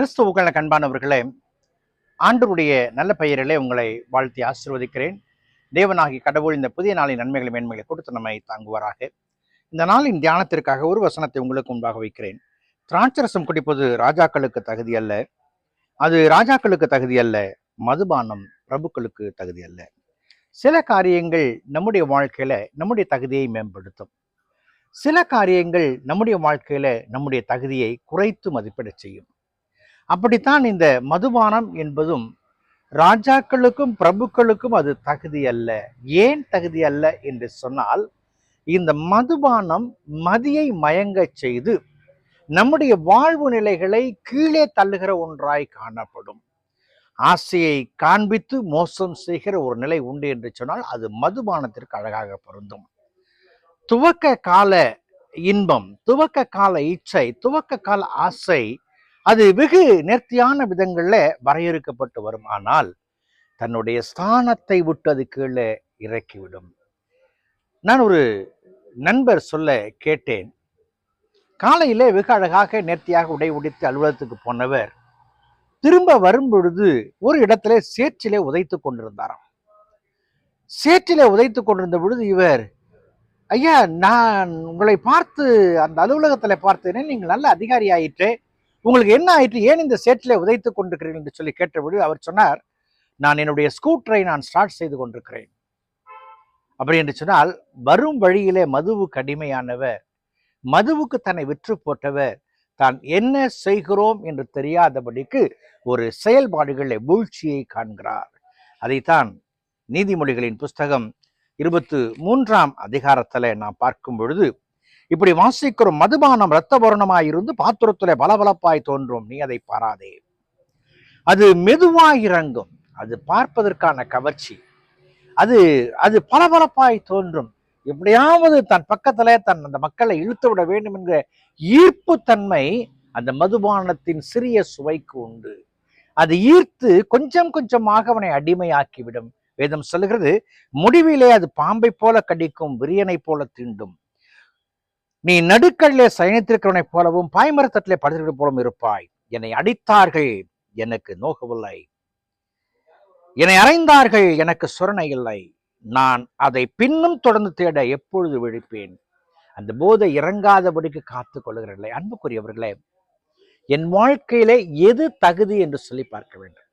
கிறிஸ்துவுக்கள கண்பானவர்களே ஆண்டருடைய நல்ல பெயரிலே உங்களை வாழ்த்தி ஆசிர்வதிக்கிறேன். தேவனாகி கடவுள் இந்த புதிய நாளின் நன்மைகளை மேன்மைகளை கொடுத்து நம்மை தாங்குவாராக. இந்த நாளின் தியானத்திற்காக ஒரு வசனத்தை உங்களுக்கு முன்பாக வைக்கிறேன். திராட்சரசம் குடிப்பது ராஜாக்களுக்கு தகுதி அல்ல. அது ராஜாக்களுக்கு தகுதி அல்ல மதுபானம் பிரபுக்களுக்கு தகுதி அல்ல. சில காரியங்கள் நம்முடைய வாழ்க்கையில நம்முடைய தகுதியை மேம்படுத்தும். சில காரியங்கள் நம்முடைய வாழ்க்கையில நம்முடைய தகுதியை குறைத்து மதிப்பிடச் செய்யும். அப்படித்தான் இந்த மதுபானம் என்பதும் ராஜாக்களுக்கும் பிரபுக்களுக்கும் அது தகுதி அல்ல. ஏன் தகுதி அல்ல என்று சொன்னால் இந்த மதுபானம் மதியை மயங்கச் செய்து நம்முடைய வாழ்வு நிலைகளை கீழே தள்ளுகிற ஒன்றாய் காணப்படும். ஆசையை காண்பித்து மோசம் செய்கிற ஒரு நிலை உண்டு என்று சொன்னால் அது மதுபானத்திற்கு அழகாக பொருந்தும். துவக்க கால இன்பம் துவக்க கால இச்சை துவக்க கால ஆசை அது வெகு நேர்த்தியான விதங்களில் வரையறுக்கப்பட்டு வரும். ஆனால் தன்னுடைய ஸ்தானத்தை விட்டு அது கீழே இறக்கிவிடும். நான் ஒரு நண்பர் சொல்ல கேட்டேன். காலையிலே வெகு அழகாக நேர்த்தியாக உடை உடைத்து அலுவலகத்துக்கு போனவர் திரும்ப வரும் பொழுது ஒரு இடத்துல சேற்றிலே உதைத்து கொண்டிருந்தாராம். சேற்றிலே உதைத்து கொண்டிருந்த பொழுது இவர் ஐயா நான் உங்களை பார்த்து அந்த அலுவலகத்தில் பார்த்தேனே நீங்கள் நல்ல அதிகாரி ஆயிற்று உங்களுக்கு என்ன ஆயிற்று? ஏன் இந்த சேற்றிலே உதைத்து கொண்டிருக்கிறீர்கள் என்று சொல்லி கேட்டபொழுது அவர் சொன்னார் நான் என்னுடைய ஸ்கூட்டரை நான் ஸ்டார்ட் செய்து கொண்டிருக்கிறேன். அப்படி என்று சொன்னால் வரும் வழியிலே மதுவுக்கு அடிமையானவர் மதுவுக்கு தன்னை விற்று போட்டவர் தான் என்ன செய்கிறோம் என்று தெரியாதபடிக்கு ஒரு செயல்பாடுகளில் வீழ்ச்சியை காண்கிறார். அதைத்தான் நீதிமொழிகளின் புஸ்தகம் இருபத்து மூன்றாம் அதிகாரத்தில் நாம் பார்க்கும் பொழுது இப்படி வாசிக்கிறோம் மதுபானம் இரத்த இருந்து பாத்திரத்துல பளபளப்பாய் தோன்றும். நீ அதை பாராதே. அது மெதுவாய் இறங்கும். அது பார்ப்பதற்கான கவர்ச்சி. அது அது பளபளப்பாய் தோன்றும். எப்படியாவது தன் பக்கத்துல தன் அந்த மக்களை இழுத்து விட வேண்டும் என்கிற ஈர்ப்பு தன்மை அந்த மதுபானத்தின் சிறிய சுவைக்கு உண்டு. அது ஈர்த்து கொஞ்சம் கொஞ்சமாக அவனை அடிமையாக்கிவிடும். வேதம் சொல்லுகிறது முடிவிலே அது பாம்பை போல கடிக்கும் விரியனை போல தீண்டும். நீ நடுக்கல்லே சயனித்திருக்கிறவனைப் போலவும் பாய்மரத்தட்டிலே படுத்திருக்கிற போலவும் இருப்பாய். என்னை அடித்தார்கள் எனக்கு நோகவில்லை. என்னை அறைந்தார்கள் எனக்கு சுரணை இல்லை. நான் அதை பின்னும் தொடர்ந்து தேட எப்பொழுது விழிப்பேன்? அந்த போதை இறங்காதபடிக்கு காத்து கொள்ளுகிறீர்களே அன்புக்குரியவர்களே. என் வாழ்க்கையிலே எது தகுதி என்று சொல்லி பார்க்க வேண்டும்.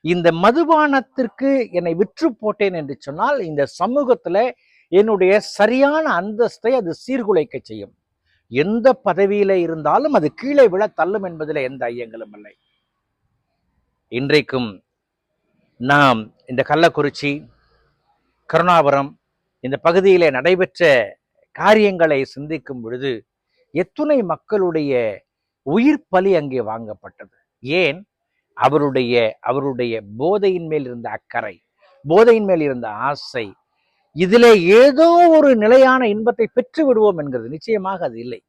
இந்த மதுபானத்திற்கு என்னை விற்று போட்டேன் என்று சொன்னால் இந்த சமூகத்துல என்னுடைய சரியான அந்தஸ்தை அது சீர்குலைக்க செய்யும். எந்த பதவியில இருந்தாலும் அது கீழே விழ தள்ளும் என்பதில் எந்த ஐயங்களும் இல்லை. இன்றைக்கும் நாம் இந்த கள்ளக்குறிச்சி கருணாபுரம் இந்த பகுதியிலே நடைபெற்ற காரியங்களை சிந்திக்கும் பொழுது எத்துணை மக்களுடைய உயிர் பலி அங்கே வாங்கப்பட்டது. ஏன்? அவருடைய அவருடைய போதையின் மேல் இருந்த அக்கறை போதையின் மேல் இருந்த ஆசை இதுல ஏதோ ஒரு நிலையான இன்பத்தை பெற்று விடுவோம் என்கிறது. நிச்சயமாக அது இல்லை.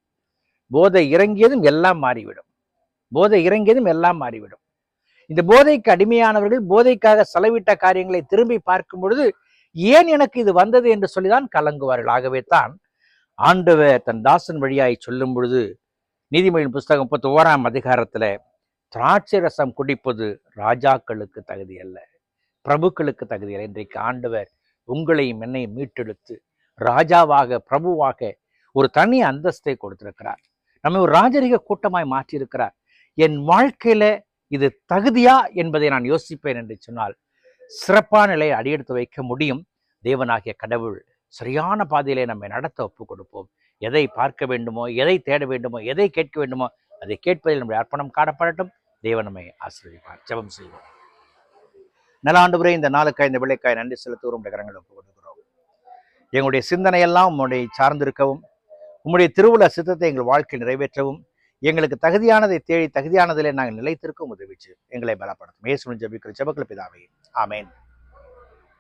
போதை இறங்கியதும் எல்லாம் மாறிவிடும். போதை இறங்கியதும் எல்லாம் மாறிவிடும். இந்த போதைக்கு அடிமையானவர்கள் போதைக்காக செலவிட்ட காரியங்களை திரும்பி பார்க்கும் பொழுது ஏன் எனக்கு இது வந்தது? என்று சொல்லிதான் கலங்குவார்கள். ஆகவே தான் ஆண்டவர் தன் தாசன் வழியாய் சொல்லும் பொழுது நீதிமொழியின் புஸ்தகம் முப்பத்தி ஓராம் அதிகாரத்துல திராட்சை ரசம் குடிப்பது ராஜாக்களுக்கு தகுதி அல்ல பிரபுக்களுக்கு தகுதி அல்ல இன்றைக்கு ஆண்டவர் உங்களையும் என்னையும் மீட்டெடுத்து ராஜாவாக பிரபுவாக ஒரு தனி அந்தஸ்தை கொடுத்திருக்கிறார். நம்ம ஒரு ராஜரிக கூட்டமாய் மாற்றியிருக்கிறார். என் வாழ்க்கையில இது தகுதியா என்பதை நான் யோசிப்பேன் என்று சொன்னால் சிறப்பான நிலையை அடியெடுத்து வைக்க முடியும். தேவனாகிய கடவுள் சரியான பாதையிலே நம்மை நடத்த ஒப்புக் கொடுப்போம் எதை பார்க்க வேண்டுமோ எதை தேட வேண்டுமோ எதை கேட்க வேண்டுமோ அதை கேட்பதில் நம்முடைய அர்ப்பணம் காணப்படட்டும். தேவன் நம்மை ஆசீர்வதிப்பார். ஜெபம் செய்வோம். நலாண்டுபுரே இந்த நாளுக்காய் இந்த வெள்ளைக்காய் நன்றி செலுத்துவோம் உங்களுடைய கரங்களை ஒப்பு எங்களுடைய சிந்தனையெல்லாம் உம்முடைய சார்ந்திருக்கவும் உம்முடைய திருவுல சித்தத்தை எங்கள் வாழ்க்கையில் நிறைவேற்றவும் எங்களுக்கு தகுதியானதை தேடி தகுதியானதிலே நாங்கள் நிலைத்திருக்கும் உதவிச்சு எங்களை பலப்படுத்தும். இயேசுவின் ஜபிக்கிற ஜெபக்கள் பிதாவே. ஆமேன்.